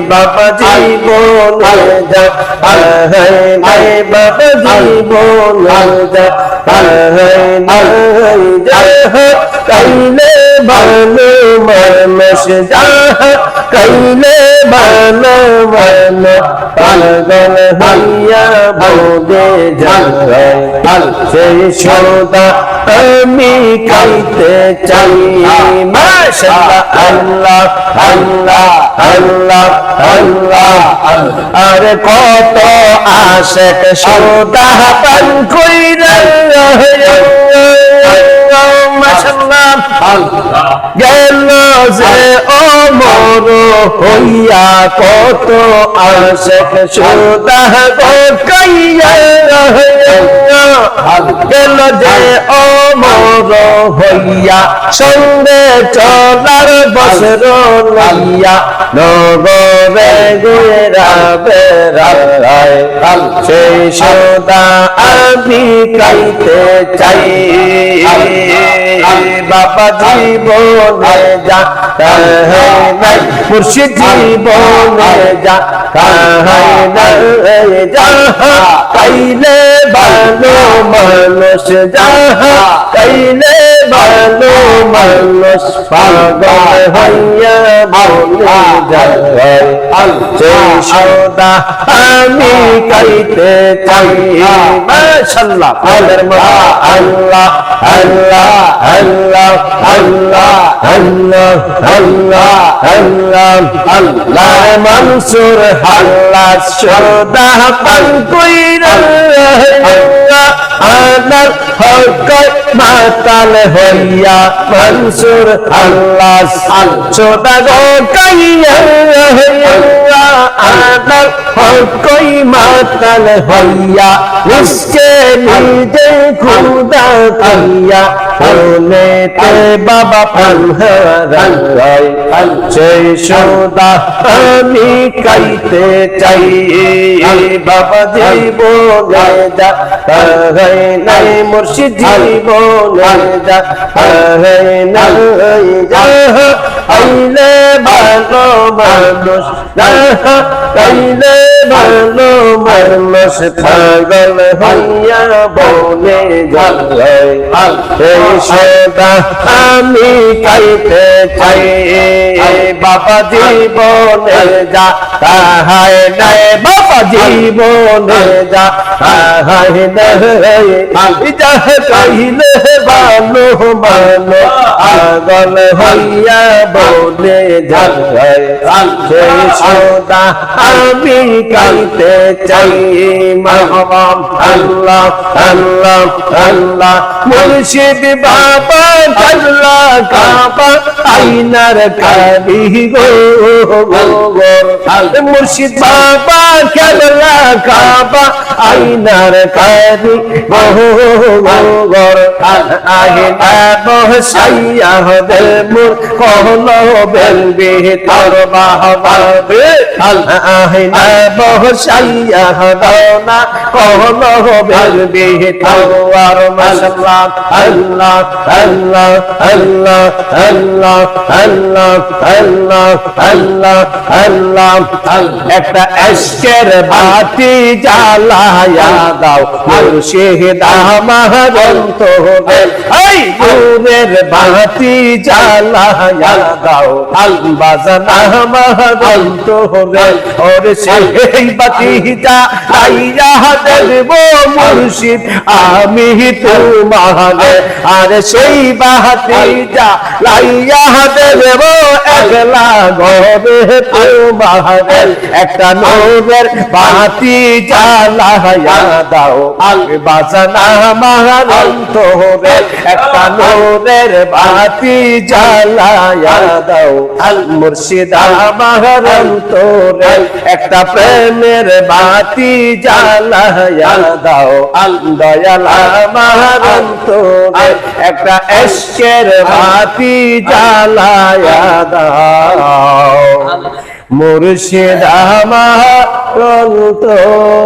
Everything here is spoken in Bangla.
বাবা জীবনে যা হায় বাবা জীবনে যা হায় যা কাইলে ভালো মানুষ যা কাইলে ভালো ভালো পাগল হইয়া বোধে যায় সেই সদা আমি কাইতে চাই মাশাআল্লাহ আল্লাহ আল্লাহ আল্লাহ। আল্লাহ আরে কত আশেক সদা পান কইরা গেল যে অমর হইয়া কত আশেক সুদা কাইয়া গেল যে অমর হইয়া সঙ্গে চলার বসর লইয়া। নগরে বেড়ায় সেই সদা আমি কাইতে চাই। বাবা জীবনে যা কাহাই নাই। মুর্শিদ জীবনে যা কাহাই নাই। যা কাইলে ভালো মানুষ যা কাইলে ভালো মানুষ পাগল হইয়া বলে যায় সেই সদা আমি কাইতে চাই। মাশাআল্লাহ বলের মা আল্লাহ আল্লাহ আল্লাহ আল্লাহ। আল্লাহ আল্লাহ আল্লাহ আল্লাহ, মনসুর হাল্লা সদা পান কইরা আনার হক মাতাল হইয়া মনসুর আল্লাহ সদা গো কাইয়া আনার হক মাতাল হইয়া, উসকে নিজে খুদা কইয়া বলেতে বাবা পালহারাই সেই সৌদা আমি কাইতে চাই। বাবা জীবনে যা হাই নাই মুর্শিদ জীবনে যা হাই নাই যা আইলে মানুষ না কাইলে ভালো মানুষ পাগল হইয়া বনে এই সদা আমি কাইতে চাই বাবা জীবনে যা তাহাই নাই, বাবা জীবনে যা তাহাই নাই। যা কহিলে ভালো ভালো পাগল হইয়া বনে যায় আমি কাইতে চাই। আল্লাহ আল্লাহ আল্লাহ, মুর্শিদ বাবা কাল্লা কাবা, আইনার কাবি গো মুর্শিদ বাবা কাল্লা কাবা, আইনার কাবি গো গোর আহিনা বসাইয়া হবে মুর কহল বেলবি তোর বাহবাবে আহিনা বসাইয়া দাওনা কহল বেলবি তোর মাশাআল্লাহ আল্লাহ আল্লাহ আল্লাহ আল্লাহ আল্লাহ আল্লাহ আল্লাহ আল্লাহ একটা এশকের বাতি জ্বালায়া দাও মুর্শিদ আমার অন্তরে এই নূরের দেব মুর্শিদ। আমি আর সেই দেব একলা একটা জ্বালায়া দাও। একটা জ্বালায়া দাও মুর্শিদ আমার অন্তরে একটা প্রেমের বাতি জ্বালায়া দাও দয়াল আমার অন্তরে একটা এশকের বাতি জ্বালায়া দাও, মুর্শিদ আমার অন্তরে